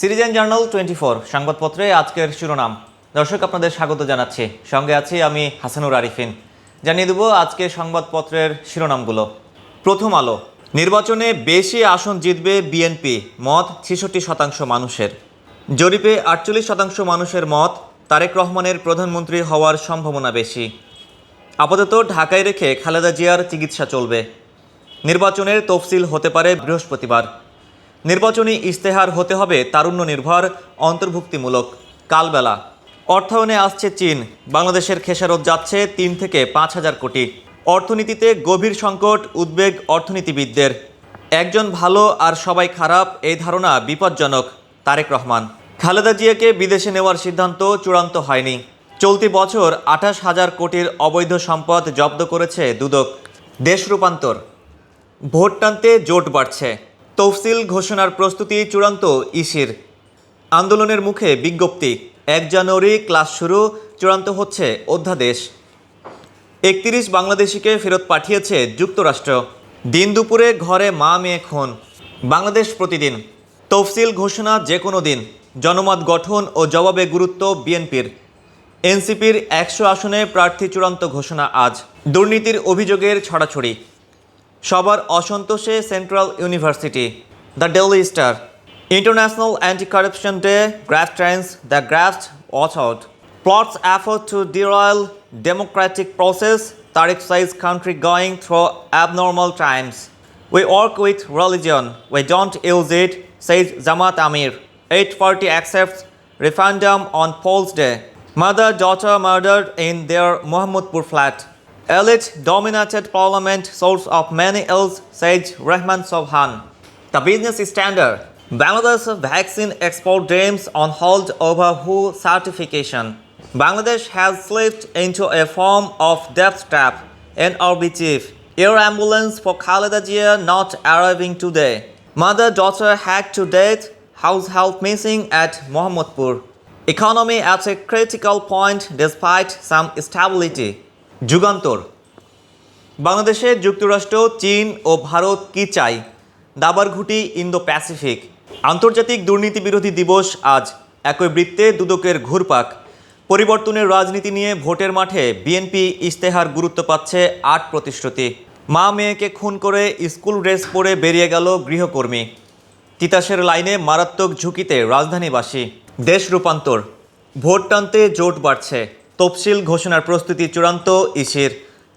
Citizen journal twenty four সংবাদপত্রে আজকের শিরোনাম। দর্শক, আপনাদের স্বাগত জানাচ্ছি। সঙ্গে আছি আমি হাসানুর আরিফিন। জানিয়ে দেব আজকে সংবাদপত্রের শিরোনামগুলো। প্রথম আলো, নির্বাচনে বেশি আসন জিতবে বিএনপি, মত ছেষট্টি শতাংশ মানুষের। জরিপে আটচল্লিশ শতাংশ মানুষের মত, তারেক রহমানের প্রধানমন্ত্রী হওয়ার সম্ভাবনা বেশি। আপাতত ঢাকায় রেখে খালেদা জিয়ার চিকিৎসা চলবে। নির্বাচনের তফসিল হতে পারে বৃহস্পতিবার। নির্বাচনী ইস্তেহার হতে হবে তারুণ্য নির্ভর অন্তর্ভুক্তিমূলক। কালবেলা। অর্থায়নে আসছে চীন। বাংলাদেশের খেসারত যাচ্ছে তিন থেকে পাঁচ হাজার কোটি। অর্থনীতিতে গভীর সংকট, উদ্বেগ অর্থনীতিবিদদের। একজন ভালো আর সবাই খারাপ, এই ধারণা বিপজ্জনক, তারেক রহমান। খালেদা জিয়াকে বিদেশে নেওয়ার সিদ্ধান্ত চূড়ান্ত হয়নি। চলতি বছর আঠাশ হাজার কোটির অবৈধ সম্পদ জব্দ করেছে দুদক। দেশ রূপান্তর। ভোট টানতে জোট বাড়ছে। তফসিল ঘোষণার প্রস্তুতি চূড়ান্ত, ইসির। আন্দোলনের মুখে বিজ্ঞপ্তি, এক জানুয়ারি ক্লাস শুরু, চূড়ান্ত হচ্ছে অধ্যাদেশ। একত্রিশ বাংলাদেশিকে ফেরত পাঠিয়েছে যুক্তরাষ্ট্র। দিন দুপুরে ঘরে মা, মেয়ে, খুন। বাংলাদেশ প্রতিদিন। তফসিল ঘোষণা যে কোনো দিন, জনমত গঠন ও জবাবে গুরুত্ব বিএনপির। এনসিপির একশো আসনে প্রার্থী চূড়ান্ত ঘোষণা আজ। দুর্নীতির অভিযোগের ছড়াছড়ি। সবার অসন্তোষে central university the daily star international anti corruption day graft trains the graft out plots effort to derail democratic process Tariq says country going through abnormal times. We work with religion, we don't use it, says Zamat Amir. 840 accepts referendum on Polls Day. Mother-daughter murdered in their Mohammedpur flat. Elite dominated parliament, source of many ills, says Rahman Sobhan. The business standard. Bangladesh vaccine export dreams on hold over WHO certification. Bangladesh has slipped into a form of death trap. NRB chief. Air ambulance for Khaleda Jia not arriving today. Mother-daughter hacked to death. House help missing at Mohammedpur. Economy at a critical point despite some stability. Jugantor. বাংলাদেশে যুক্তরাষ্ট্র, চীন ও ভারত কি চাই? দাবার ঘুটি Indo Pacific আন্তর্জাতিক দুর্নীতি বিরোধী দিবস আজ। একই বৃত্তে দুদকের ঘুরপাক। পরিবর্তনের রাজনীতি নিয়ে ভোটের মাঠে বিএনপি ইশতেহার গুরুত্ব পাচ্ছে আট প্রতিশ্রুতি। মা মেয়েকে খুন করে স্কুল ড্রেস পরে বেরিয়ে গেল গৃহকর্মী। তিতাসের লাইনে মারাত্মক ঝুঁকিতে রাজধানীবাসী। দেশ রূপান্তর। ভোট টানতে জোট বাড়ছে। তফসিল ঘোষণার প্রস্তুতি চূড়ান্ত, ইসির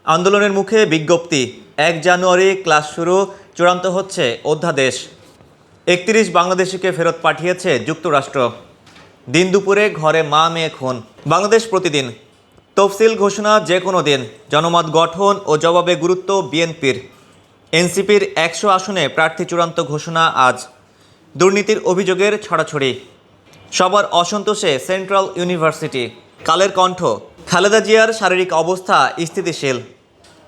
আন্দোলনের মুখে বিজ্ঞপ্তি, এক জানুয়ারি ক্লাস শুরু, চূড়ান্ত হচ্ছে অধ্যাদেশ। একত্রিশ বাংলাদেশিকে ফেরত পাঠিয়েছে যুক্তরাষ্ট্র। দিন দুপুরে ঘরে মা মেয়ে খুন। বাংলাদেশ প্রতিদিন। তফসিল ঘোষণা যে কোনো দিন। জনমত গঠন ও জবাবে গুরুত্ব বিএনপির। এনসিপির একশো আসনে প্রার্থী চূড়ান্ত ঘোষণা আজ। দুর্নীতির অভিযোগের ছড়াছড়ি। সবার অসন্তোষে সেন্ট্রাল ইউনিভার্সিটি। কালের কণ্ঠ। খালেদা জিয়ার শারীরিক অবস্থা স্থিতিশীল।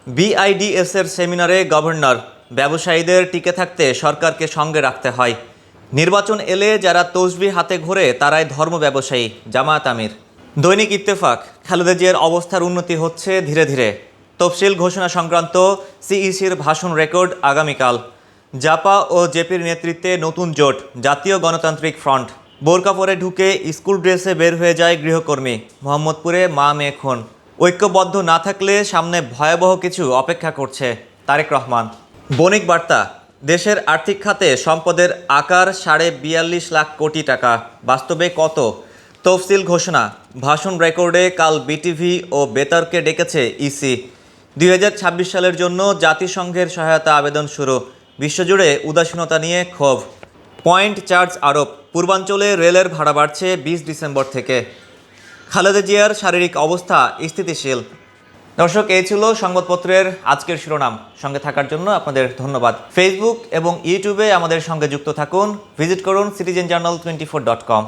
বিআইডিএস এর সেমিনারে গভর্নর, ব্যবসায়ীদের টিকে থাকতে সরকারকে সঙ্গে রাখতে হয়। নির্বাচন এলে যারা তসবি হাতে ঘোরে, তারাই ধর্ম ব্যবসায়ী জামায়াত আমির। দৈনিক ইত্তেফাক, খালেদা জিয়ার অবস্থার উন্নতি হচ্ছে ধীরে ধীরে। তফসিল ঘোষণা সংক্রান্ত সিইসির ভাষণ রেকর্ড আগামীকাল। জাপা ও জেপির নেতৃত্বে নতুন জোট, জাতীয় গণতান্ত্রিক ফ্রন্ট। বোরকা পরে ঢুকে স্কুল ড্রেসে বের হয়ে যায় গৃহকর্মী মোহাম্মদপুরে মা মেয়ে খুন। ঐক্যবদ্ধ না থাকলে সামনে ভয়াবহ কিছু অপেক্ষা করছে তারেক রহমান। বণিক বার্তা, দেশের আর্থিক খাতে সম্পদের আকার সাড়ে বিয়াল্লিশ লাখ কোটি টাকা। বাস্তবে কত? তফসিল ঘোষণা, ভাষণ রেকর্ডে কাল বিটিভি ও বেতারকে ডেকেছে ইসি। দুই হাজার ছাব্বিশ সালের জন্য জাতিসংঘের সহায়তা আবেদন শুরু। বিশ্বজুড়ে উদাসীনতা নিয়ে ক্ষোভ। পয়েন্ট চার্জ আরোপ। পূর্বাঞ্চলে রেলের ভাড়া বাড়ছে বিশ ডিসেম্বর থেকে। খালেদা জিয়ার শারীরিক অবস্থা স্থিতিশীল। দর্শক, এই ছিল সংবাদপত্রের আজকের শিরোনাম। সঙ্গে থাকার জন্য আপনাদের ধন্যবাদ। ফেসবুক এবং ইউটিউবে আমাদের সঙ্গে যুক্ত থাকুন। ভিজিট করুন citizen journal twenty four dot com